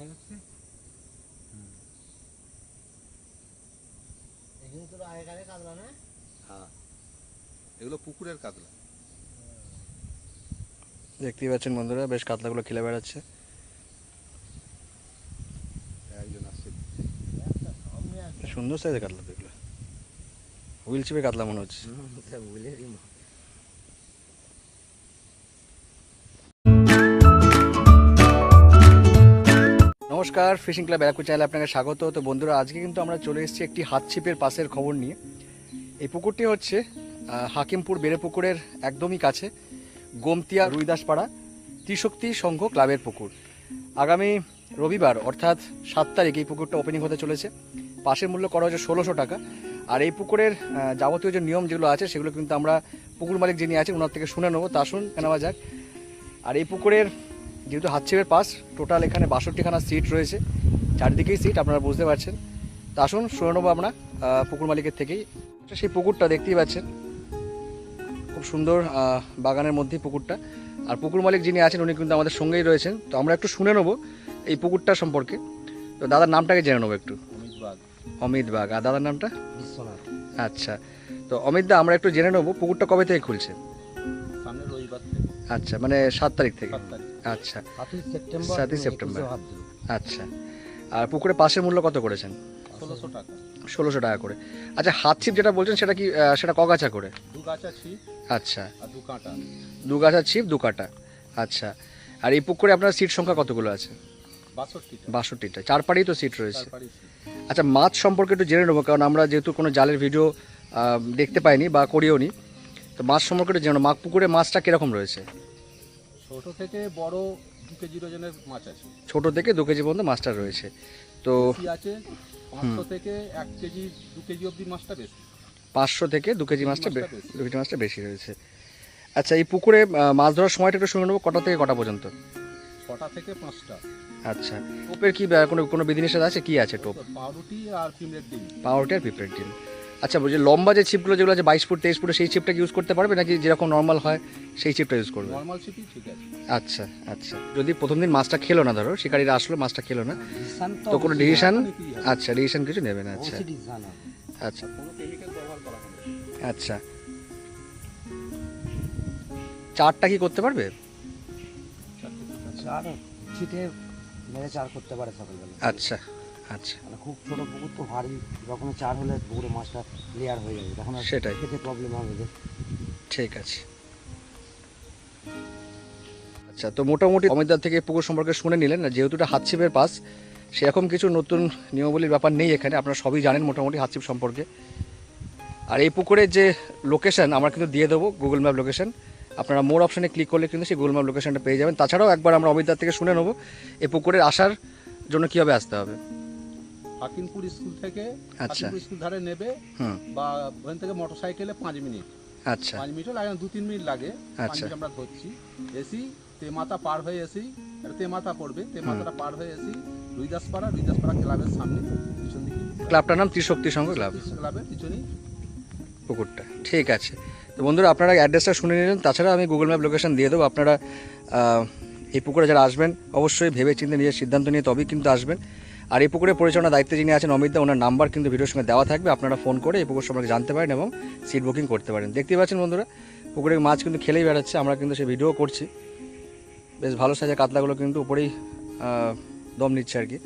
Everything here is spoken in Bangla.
দেখা যাচ্ছে এখানে তোর আগেকারে কাতলা না? হ্যাঁ। এগুলো পুকুরের কাতলা। দেখতেই পাচ্ছেন বন্ধুরা বেশ কাতলাগুলো খেলে বেড়াচ্ছে। একজন আসছে। আছে। সুন্দর সাইজের কাতলা এগুলো। হুইল চিপে কাতলা মনে হচ্ছে। নমস্কার ফিশিং ক্লাব ব্যারাকপুর চ্যানেলে আপনাকে স্বাগত। তো বন্ধুরা, আজকে কিন্তু আমরা চলে এসেছি একটি হাতছিপের পাশের খবর নিয়ে। এই পুকুরটি হচ্ছে হাকিমপুর বেড়ে পুকুরের একদমই কাছে, গোমতিয়া রুইদাসপাড়া ত্রিশক্তি সংঘ ক্লাবের পুকুর। আগামী রবিবার, অর্থাৎ সাত তারিখ, এই পুকুরটা ওপেনিং হতে চলেছে। পাশের মূল্য করা হচ্ছে ষোলোশো টাকা। আর এই পুকুরের যাবতীয় যে নিয়ম যেগুলো আছে, সেগুলো কিন্তু আমরা পুকুর মালিক যিনি আছেন ওনার থেকে শুনে নেব। তা শুন নেওয়া যাক। আর এই পুকুরের যেহেতু হাতছিপের পাস টোটাল এখানে বাষট্টিখানা সিট রয়েছে। চারদিকেই সিট আপনারা বুঝতে পারছেন। তা আসুন শুনে নেব আমরা পুকুর মালিকের থেকেই। তো সেই পুকুরটা দেখতেই পাচ্ছেন। খুব সুন্দর বাগানের মধ্যেই পুকুরটা। আর পুকুর মালিক যিনি আছেন উনি কিন্তু আমাদের সঙ্গেই রয়েছেন। তো আমরা একটু শুনে নেব এই পুকুরটা সম্পর্কে। তো দাদার নামটাকে জেনে নেব একটু। অমিত বাগ। আর দাদার নামটা? বিশ্বনাথ। আচ্ছা। তো অমিত দা আমরা একটু জেনে নেব পুকুরটা কবে থেকে খুলছে? সামনে রবিবার থেকে। আচ্ছা মানে সাত তারিখ থেকে। আচ্ছা। সাতই সেপ্টেম্বর সাতই। আচ্ছা। আর পুকুরের পাশের মূল্য কত করেছেন? ষোলোশো টাকা। ষোলোশো টাকা করে। আচ্ছা হাত ছিপ যেটা বলছেন সেটা কি সেটা কগাছা করে? দু গাছা ছিপ আচ্ছা। দু কাঁটা। দু গাছা ছিপ দু কাটা। আচ্ছা। আর এই পুকুরে আপনার সিট সংখ্যা কতগুলো আছে? বাষট্টিটা। চার পাড়েই তো সিট রয়েছে। আচ্ছা মাছ সম্পর্কে একটু জেনে নেব কারণ আমরা যেহেতু কোনো জালের ভিডিও দেখতে পাইনি বা করিও নি তো মাছ সম্পর্কে একটু জেনে নেব। পুকুরে মাছটা কীরকম রয়েছে? ছোট থেকে বড় দু কেজি ওজনের মাছ আছে। ছোট থেকে দু কেজি পর্যন্ত মাছটা রয়েছে। তো বেশি আছে পাঁচশো থেকে এক কেজি দু কেজি অবধি মাছটা বেশি। পাঁচশো থেকে দু কেজি মাছটা বেশি। দু কেজি মাছটা বেশি রয়েছে। আচ্ছা এই পুকুরে মাছ ধরার সময়টা একটু শুনে নেব কটা থেকে কটা পর্যন্ত? ছটা থেকে পাঁচটা। আচ্ছা টোপের কি কোনো কোনো বিধিনিষেধ আছে? কি আছে টোপ? পাউরুটি আর পিমড়ের ডিম। পাউরুটি আর পিঁপড়ের ডিম। আচ্ছা বলছি লম্বা যে ছিপগুলো যেগুলো আছে বাইশ ফুট তেইশ ফুটে সেই ছিপটা ইউজ করতে পারবে নাকি যেরকম নর্মাল হয় সেই ছিপটা ইউজ করবে? নর্মাল ছিপই ঠিক আছে। আচ্ছা আচ্ছা। যদি প্রথম দিন মাছটা খেলো না ধরো শিকারীরা আসলো মাছটা খেলো না তো কোনো ডিসিশন? আচ্ছা ডিসিশন কিছু নেবে না আচ্ছা। আচ্ছা। আচ্ছা। চারটা কি করতে পারবে? চারটে ঠিক আছে। চার ছিটে মেরে চার করতে পারে সকালবেলা। আচ্ছা আচ্ছা। খুব ছোট পুকুর তো ভারী যখন চার হলে পুকুরে মাছটা ক্লিয়ার হয়ে যাবে তখন আর সেটাই। খেতে প্রবলেম হবে যে। ঠিক আছে। আচ্ছা তো মোটামুটি অমিতদার থেকে পুকুর সম্পর্কে শুনে নিলেন না যেহেতু এটা হাতছিপের পাস সেরকম কিছু নতুন নিয়মাবলীর ব্যাপার নেই এখানে আপনারা সবই জানেন মোটামুটি হাতছিপ সম্পর্কে। আর এই পুকুরের যে লোকেশন আমরা কিন্তু দিয়ে দেবো গুগল ম্যাপ লোকেশন আপনারা মোর অপশানে ক্লিক করলে কিন্তু সেই গুগল ম্যাপ লোকেশনটা পেয়ে যাবেন। তাছাড়াও একবার আমরা অমিতদার থেকে শুনে নেব এই পুকুরের আসার জন্য কীভাবে আসতে হবে। হাকিমপুর স্কুল থেকে আচ্ছা। হাকিমপুর স্কুল ধারে নেবে বা ওখান থেকে মোটর সাইকেলে পাঁচ মিনিট। আচ্ছা। পাঁচ মিনিটও লাগে না দু তিন মিনিট লাগে। আচ্ছা। আমরা ধরছি। এসি তেমাথা পার হয়ে এসি তেমাথা পড়বে তেমাথাটা পার হয়ে এসি রুইদাসপাড়া রুইদাসপাড়া ক্লাবের সামনে পিছন দিকে। ক্লাবটার নাম ত্রিশক্তি সংঘ ক্লাব। ক্লাবের পিছনেই পুকুরটা ঠিক আছে। তো বন্ধুরা আপনারা অ্যাড্রেসটা শুনে নিলেন তাছাড়া আমি গুগল ম্যাপ লোকেশন দিয়ে দেবো আপনারা এই পুকুরে যারা আসবেন অবশ্যই ভেবে চিন্তে নিজের সিদ্ধান্ত নিয়ে তবেই কিন্তু আসবেন। আর এই পুকুরের পরিচালনার দায়িত্বে যিনি আছেন অমিত দা, ওনার নাম্বার কিন্তু ভিডিওর সঙ্গে দেওয়া থাকবে। আপনারা ফোন করে এই পুকুর সম্পর্কে জানতে পারেন এবং সিট বুকিং করতে পারেন। দেখতে পাচ্ছেন বন্ধুরা, পুকুরে মাছ কিন্তু খেলেই বেড়াচ্ছে। আমরা কিন্তু সে ভিডিও করছি। বেশ ভালো সাইজের কাতলাগুলো কিন্তু উপরেই দম নিচ্ছে আর কি।